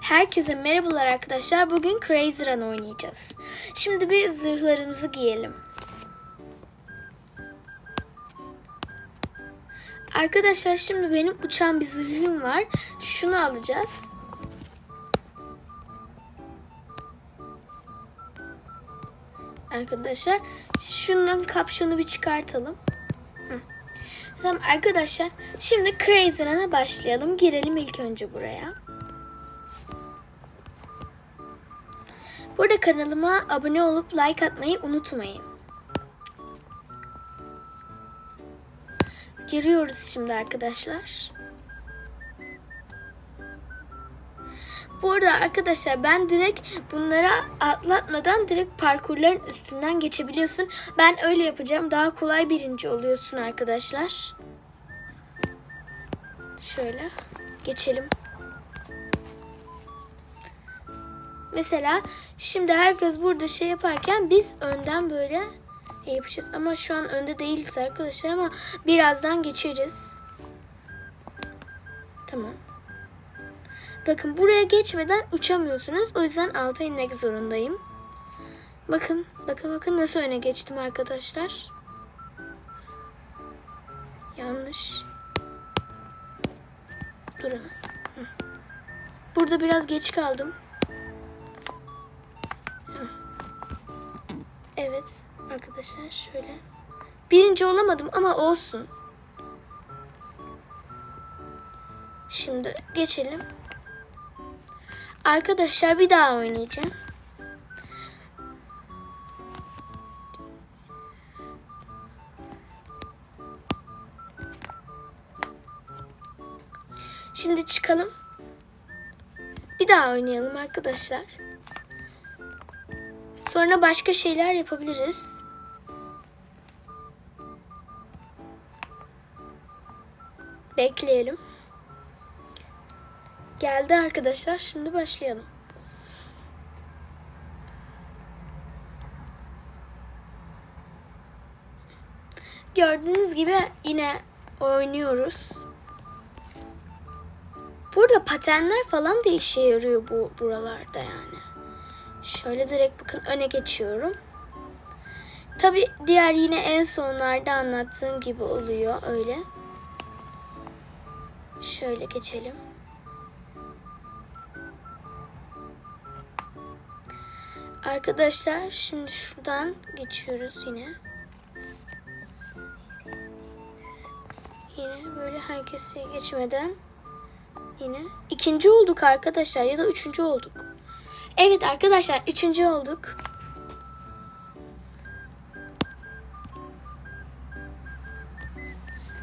Herkese merhabalar arkadaşlar. Bugün Crazy Run oynayacağız. Şimdi bir zırhlarımızı giyelim. Arkadaşlar şimdi benim uçan bir zırhım var. Şunu alacağız. Arkadaşlar şundan kapşonu bir çıkartalım. Tamam arkadaşlar şimdi Crazy Run'a başlayalım. Girelim ilk önce buraya. Burada kanalıma abone olup like atmayı unutmayın. Giriyoruz şimdi arkadaşlar. Bu arada arkadaşlar ben direkt bunlara atlatmadan direkt parkurların üstünden geçebiliyorsun. Ben öyle yapacağım. Daha kolay birinci oluyorsun arkadaşlar. Şöyle geçelim. Mesela şimdi herkes burada şey yaparken biz önden böyle yapacağız. Ama şu an önde değiliz arkadaşlar ama birazdan geçeriz. Tamam. Bakın buraya geçmeden uçamıyorsunuz. O yüzden alta inmek zorundayım. Bakın, bakın bakın nasıl öne geçtim arkadaşlar. Yanlış. Durun. Burada biraz geç kaldım. Evet arkadaşlar şöyle. Birinci olamadım ama olsun. Şimdi geçelim. Arkadaşlar bir daha oynayacağım. Şimdi çıkalım. Bir daha oynayalım arkadaşlar. Sonra başka şeyler yapabiliriz. Bekleyelim. Geldi arkadaşlar. Şimdi başlayalım. Gördüğünüz gibi yine oynuyoruz. Burada patenler falan da işe yarıyor bu buralarda yani. Şöyle direkt bakın öne geçiyorum. Tabi diğer yine en sonlarda anlattığım gibi oluyor öyle. Şöyle geçelim. Arkadaşlar şimdi şuradan geçiyoruz yine. Yine böyle herkesi geçmeden yine ikinci olduk arkadaşlar ya da üçüncü olduk. Evet arkadaşlar üçüncü olduk.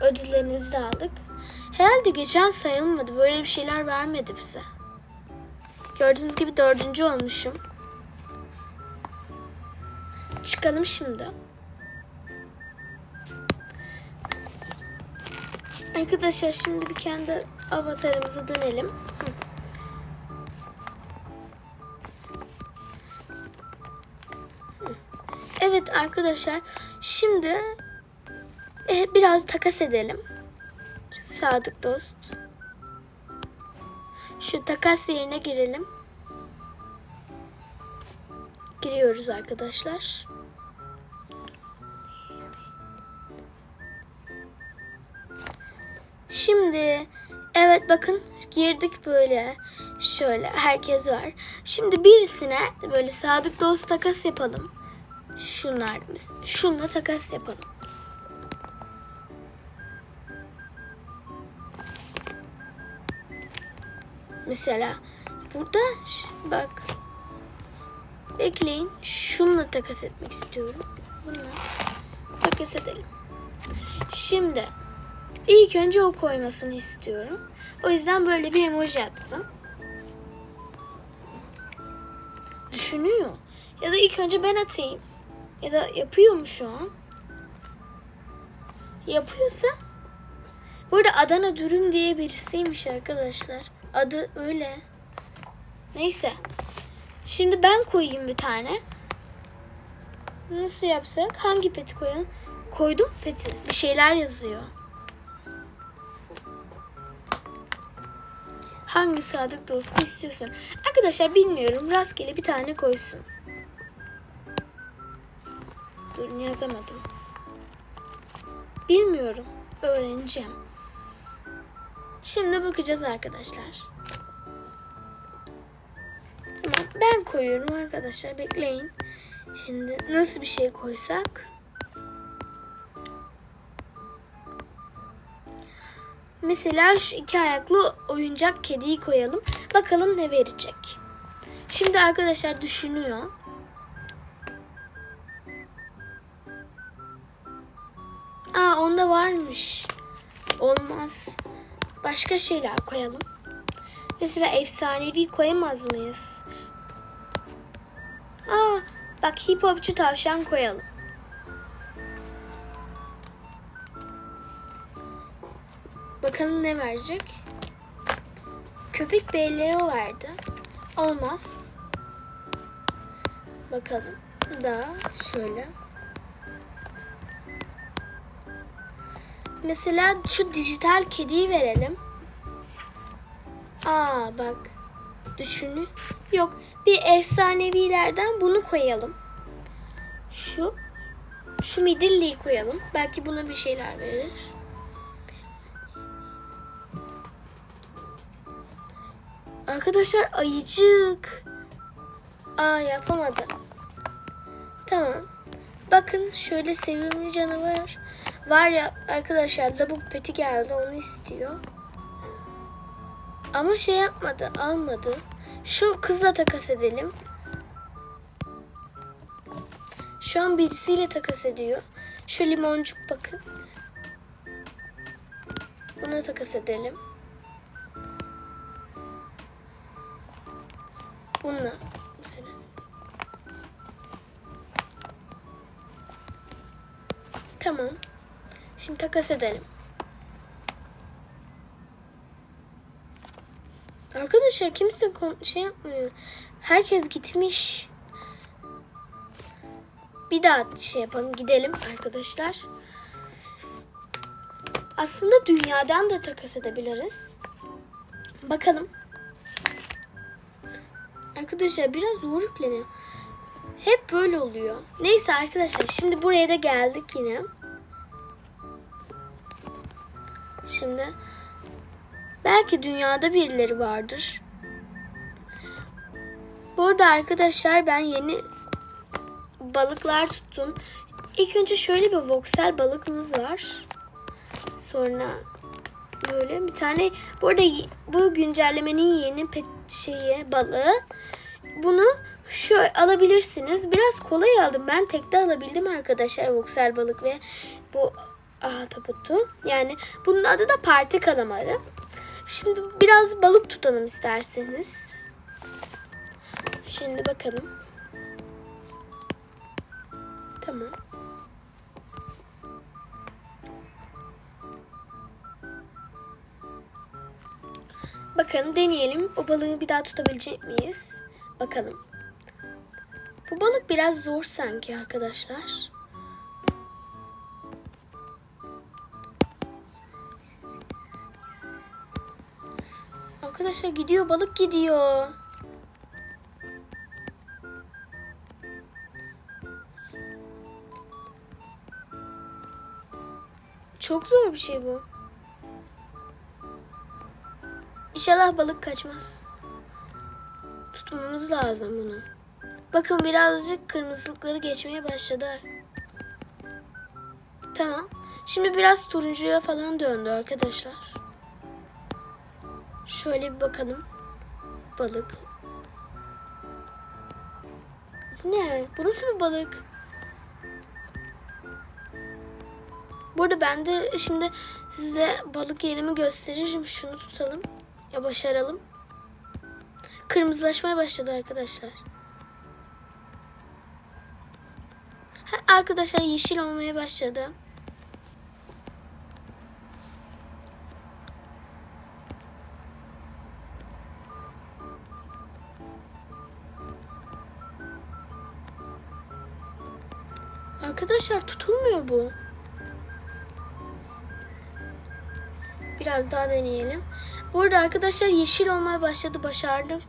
Ödüllerimizi de aldık. Herhalde geçen sayılmadı. Böyle bir şeyler vermedi bize. Gördüğünüz gibi dördüncü olmuşum. Çıkalım şimdi. Arkadaşlar şimdi bir kendi avatarımıza dönelim. Hı. Arkadaşlar şimdi e, biraz takas edelim. Sadık dost. Şu takas yerine girelim. Giriyoruz arkadaşlar. Şimdi evet bakın girdik böyle şöyle herkes var. Şimdi birisine böyle sadık dost takas yapalım. Şunlar şunla takas yapalım. Mesela burada bak bekleyin şunla takas etmek istiyorum. Bununla takas edelim. Şimdi ilk önce o koymasını istiyorum. O yüzden böyle bir emoji attım. Düşünüyor. Ya da ilk önce ben atayım. Ya da yapıyor mu şu an? Yapıyorsa Burada Adana Dürüm diye birisiymiş arkadaşlar. Adı öyle. Neyse. Şimdi ben koyayım bir tane. Nasıl yapsak? Hangi peti koyalım? Koydum peti. Bir şeyler yazıyor. hangi sadık dostu istiyorsun. Arkadaşlar bilmiyorum rastgele bir tane koysun. Dur yazamadım. Bilmiyorum. Öğreneceğim. Şimdi bakacağız arkadaşlar. Tamam ben koyuyorum arkadaşlar bekleyin. Şimdi nasıl bir şey koysak? Mesela şu iki ayaklı oyuncak kediyi koyalım. Bakalım ne verecek. Şimdi arkadaşlar düşünüyor. Aa onda varmış. Olmaz. Başka şeyler koyalım. Mesela efsanevi koyamaz mıyız? Aa bak hip hopçu tavşan koyalım. Bakalım ne verecek? Köpek BLO verdi. Olmaz. Bakalım. Da şöyle. Mesela şu dijital kediyi verelim. Aa bak. Düşünü. Yok. Bir efsanevilerden bunu koyalım. Şu. Şu midilliyi koyalım. Belki buna bir şeyler verir. Arkadaşlar ayıcık. Aa yapamadı. Tamam. Bakın şöyle sevimli canavar. Var ya arkadaşlar lavuk peti geldi onu istiyor. Ama şey yapmadı almadı. Şu kızla takas edelim. Şu an birisiyle takas ediyor. Şu limoncuk bakın. Buna takas edelim. Bununla mesela. Tamam. Şimdi takas edelim. Arkadaşlar kimse şey yapmıyor. Herkes gitmiş. Bir daha şey yapalım. Gidelim arkadaşlar. Aslında dünyadan da takas edebiliriz. Bakalım. Arkadaşlar biraz zor yükleniyor. Hep böyle oluyor. Neyse arkadaşlar şimdi buraya da geldik yine. Şimdi belki dünyada birileri vardır. Bu arada arkadaşlar ben yeni balıklar tuttum. İlk önce şöyle bir voksel balıkımız var. Sonra böyle bir tane bu arada bu güncellemenin yeni pet şeyi balığı. Bunu şu alabilirsiniz. Biraz kolay aldım. Ben tekte alabildim arkadaşlar voksel balık ve bu ahtapotu. Yani bunun adı da parti kalamarı. Şimdi biraz balık tutalım isterseniz. Şimdi bakalım. Tamam. Bakın deneyelim. O balığı bir daha tutabilecek miyiz? Bakalım. Bu balık biraz zor sanki arkadaşlar. Arkadaşlar gidiyor balık gidiyor. Çok zor bir şey bu. İnşallah balık kaçmaz. Tutmamız lazım bunu. Bakın birazcık kırmızılıkları geçmeye başladı. Tamam. Şimdi biraz turuncuya falan döndü arkadaşlar. Şöyle bir bakalım. Balık. Ne? Bu nasıl bir balık? Burada ben de şimdi size balık yerimi gösteririm. Şunu tutalım. Ya başaralım. Kırmızılaşmaya başladı arkadaşlar. Ha, arkadaşlar yeşil olmaya başladı. Arkadaşlar tutulmuyor bu. Biraz daha deneyelim. Bu arada arkadaşlar yeşil olmaya başladı. Başardık.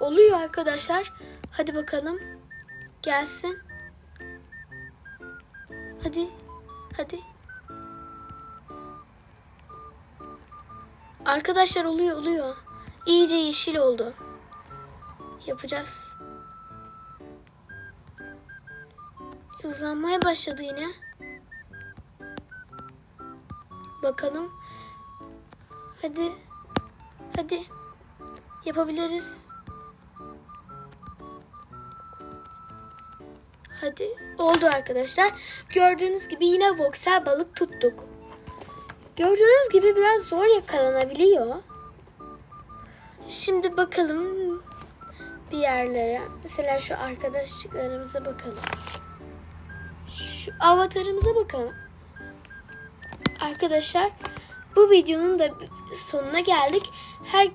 Oluyor arkadaşlar. Hadi bakalım. Gelsin. Hadi. Hadi. Arkadaşlar oluyor oluyor. İyice yeşil oldu. Yapacağız. Hızlanmaya başladı yine. Bakalım. Hadi. Hadi. Yapabiliriz. Hadi. Oldu arkadaşlar. Gördüğünüz gibi yine voksel balık tuttuk. Gördüğünüz gibi biraz zor yakalanabiliyor. Şimdi bakalım bir yerlere. Mesela şu arkadaşlıklarımıza bakalım. Şu avatarımıza bakalım. Arkadaşlar bu videonun da sonuna geldik. Her